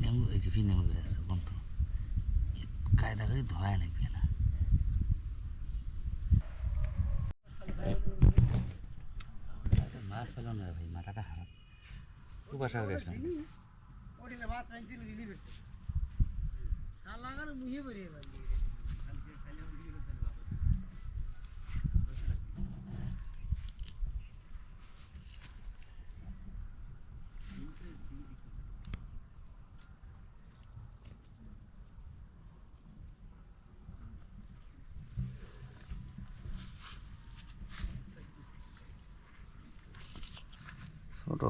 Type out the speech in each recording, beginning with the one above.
নেমু এই যে নেমু হয়ে আছে বন্ধু। কায়দা করে ধরায় নাকি না। মাছ পেল না ভাই মাথাটা খারাপ। খুব আশা করে আসলাম। ছোট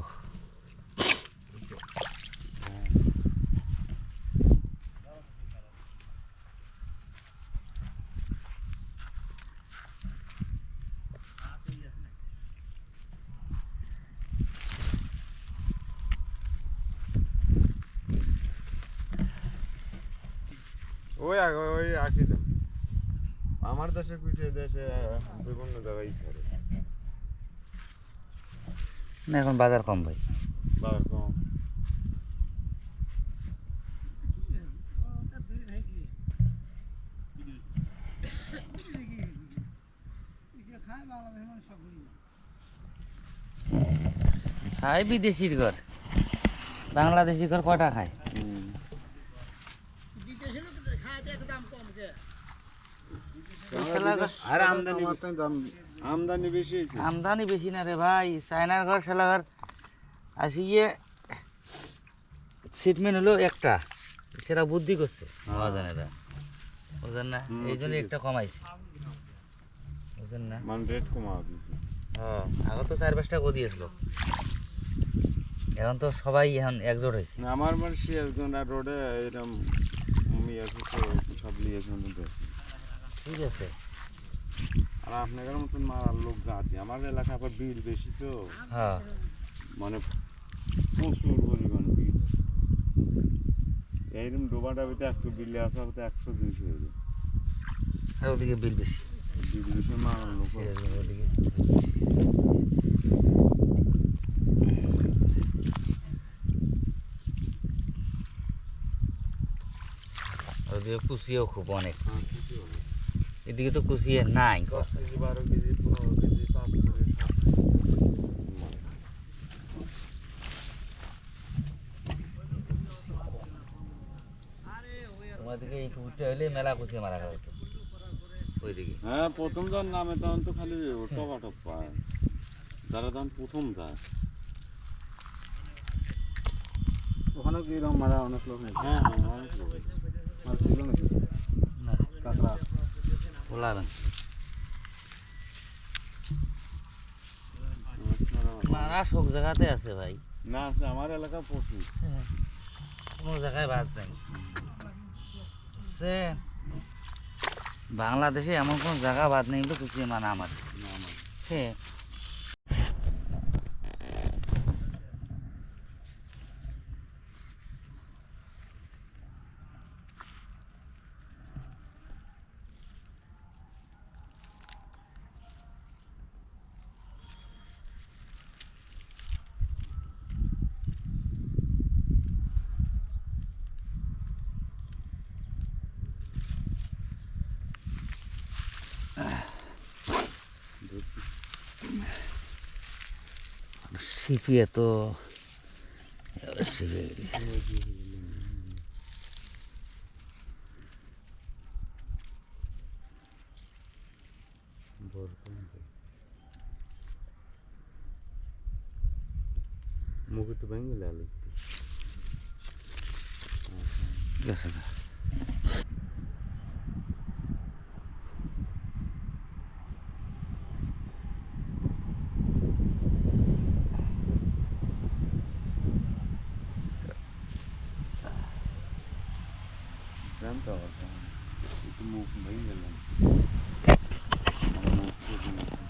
ওই আগে ওই আঁকি আমার দেশে কুচি দেশে বিভিন্ন জায়গায় করে। না এখন বাজার কম ভাই। বাজার কম। খায় বিদেশির ঘর। বাংলাদেশি ঘর কটা খায়? আর আমদানি আমদানি বেশি আমদানি বেশি না রে ভাই। চায়নার ঘর সেলা ঘর। আসি গিয়ে সিটমেন্ট হলো একটা। সেটা বুদ্ধি করছে মহাজনেরা বুঝলেন না? এই জন্য একটা কমাইছে। বুঝলেন না? মানে রেট কমা হ্যাঁ আগে তো চার পাঁচটা গদি আসলো। এখন তো সবাই এখন একজোট হয়েছে। আমার মানে সিরাজগঞ্জ আর রোডে এরকম আছে তো সব মধ্যে ঠিক আছে। আর আপনাদের মতন মারার লোক গাছে। আমার এলাকা আবার বিল বেশি তো। হ্যাঁ। মানে প্রচুর পরিমাণ বিল। এইরকম ডোবা ডাবিতে একশো বিলে আসা হতে একশো দুইশো হয়ে যায়। আর ওদিকে বিল বেশি। বিল বেশি মারার লোক ওদিকে ওদিকে কুচিয়েও খুব অনেক। হ্যাঁ। এদিকে তো কুচিয়ে নাই দশ কেজি বারো কেজি পনেরো কেজি পাঁচ কেজি সাত কেজি তোমার দিকে এই কুকুরটা হলে মেলা কুচিয়ে মারা গেল ওইদিকে। হ্যাঁ প্রথম যার নামে তখন তো খালি টপা টপ পায়। যারা তখন প্রথম যায়। ওখানেও কি এরকম মারা অনেক লোক নেই হ্যাঁ হ্যাঁ অনেক লোক। ছিল নাকি? বলাবেন মারা সব জায়গাতে আছে ভাই। না আছে আমার এলাকা প্রচুর। কোনো জায়গায় বাদ নাই সে বাংলাদেশে এমন কোন জায়গা বাদ নেই বলে কিছু মানে আমার। হ্যাঁ। শিখিয়ে তো শিখে মুখে তো ভেঙে গেল গেছে গা। জানতে হবে একটু মুখ ভেঙে গেলাম মুখ কেটে নিয়েছে।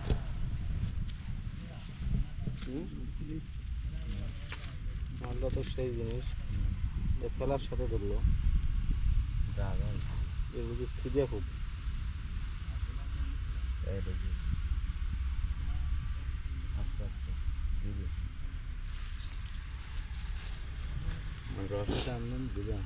মারলো তো সেই জিনিস এ ফেলার সাথে ধরলো যা যা এর বুঝি খিদে খুব এই দেখি আস্তে আস্তে দিবি রসটা আনলাম দিলাম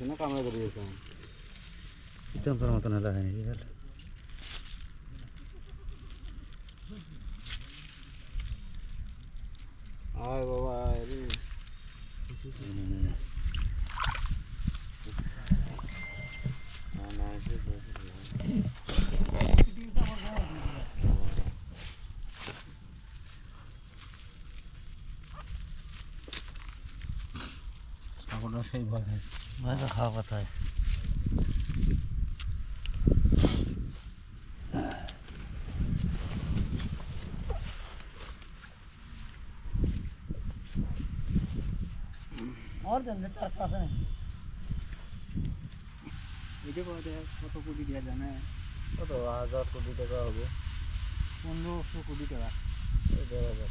কিছু না কামড়া করে দিয়েছে ইতম্পের মতন হলো হয়নি বল? আয় বাবা রে। সেই ভয় খাইছে ভাই তো খাওয়া কথা হয় और दिन तार पास है এটা কত কত কোটি দেওয়া জানে কত হাজার কোটি টাকা হবে পনেরোশো কোটি টাকা এই দেড় হাজার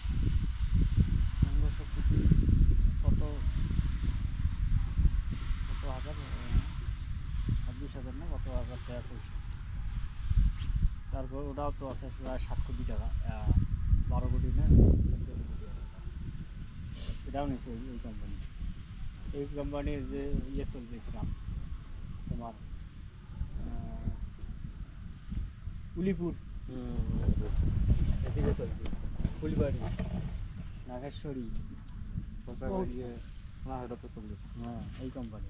হাজার টাকা পয়সা তারপর ওটাও তো আছে প্রায় সাত কোটি টাকা বারো কোটি না? এটাও নিচ্ছে এই- কোম্পানি এই কোম্পানির যে ইয়ে চলতেছিলাম তোমার উলিপুর। এদিকে চলছে। ফুলবাড়ি নাগেশ্বরী। চলছে। হ্যাঁ এই কোম্পানি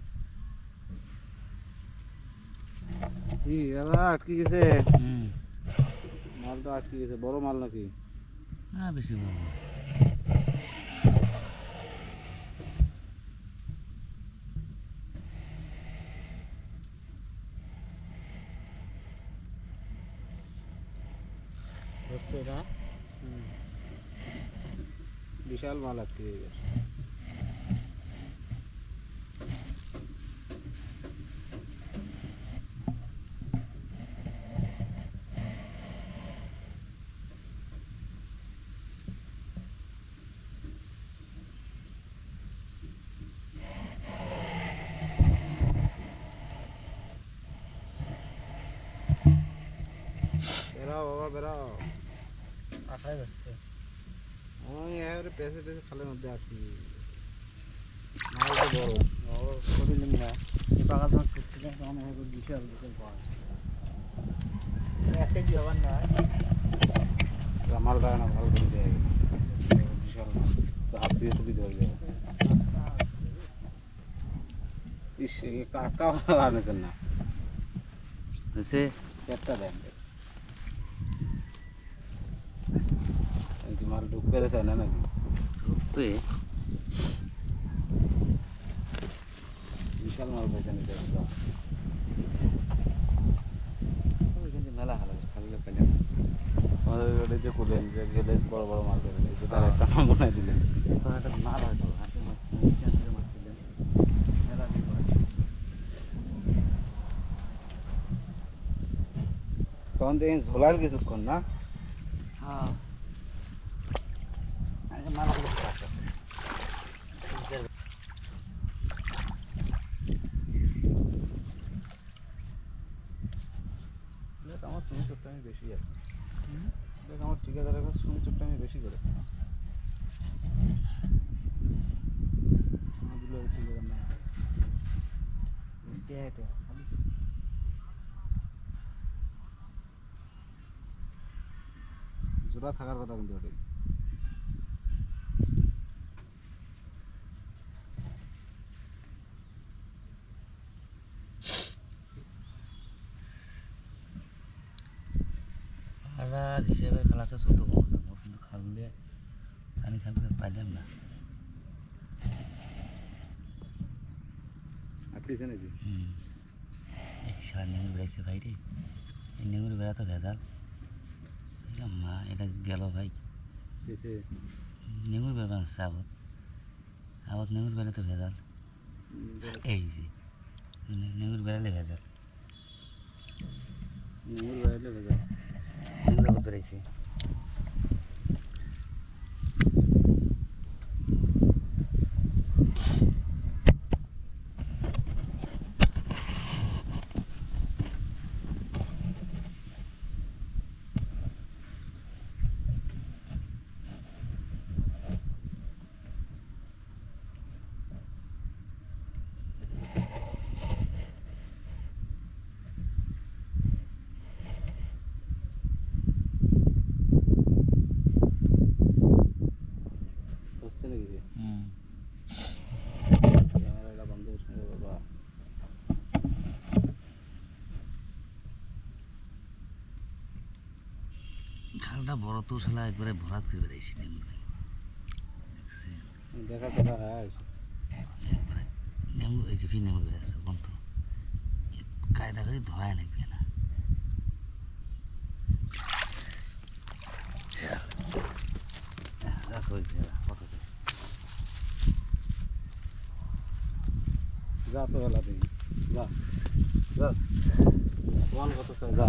কি আটকে গেছে? হুম। মালটা আটকে গেছে বড় মাল নাকি? না বেশি বড় বিশাল মাল আটকে গেছে। বেরাও বাবা বেরাও আশায় যাচ্ছে ওই এবারে পেছে টেছে খালের মধ্যে আসি মাল তো বড় করিলেন না এই পাকা যখন ছুটছিলেন তখন এরকম বিশাল বিশাল পাওয়া একটা কি আবার না মাল গায়ে না ভালো করে দেয় বিশাল মাল তো হাত দিয়ে তুলি দেওয়া যায় ইস এই কাকা আনেছেন না হয়েছে পেটটা দেন এই যে মাল ঢুকতে চায় না নাকি তো এ বিশাল মাল পেয়েছেন এটা একদম। কিন্তু মেলা ভালো খালি পেলে আমাদের ওটা যে করলেন যে গেলে বড় বড় মাল ধরেন এই যে তার একটা নাম বানাই দিলেন একটা মাল হয়তো হাতের মাছ হাতের মাছ ছিলেন মেলা ঠিক আছে তখন দেখেন ঝোলার কিছুক্ষণ না হ্যাঁ আগে মালা করে রাখো দেখ আমার সুনি চোটটা আমি বেশি আছে দেখ, আমার ঠিকাদারের কাছে সুনি চোটটা আমি বেশি করে। দিল ঠিক আছে, না। এটা জোড়া থাকার কথা কিন্তু ওটাই হাজার হিসেবে খালাসে চোদ্দ পনেরো কিন্তু খালগুলো পানি খালগুলো পাইলাম না নাকি সারা বেড়াইছে ভাই রে ভেজাল মা এটা গেল ভাই নেঙুর বেড়া বানাচ্ছে আবত আবত নেঙুর ভেজাল এই যে নেঙুর বেড়ালে ভেজাল নেঙুর আবত বেড়াইছে খালটা বড় তো শালা একবারে ভরাত করে বেড়াইছি নেমু দেখছেন? দেখা কথা একবারে নেমু এই যে ফির নেমু বেড়াচ্ছে বন্ধ। কায়দা করে ধরায় লাগবে না যে, তো বেলা দিন। যা যা। কত যা।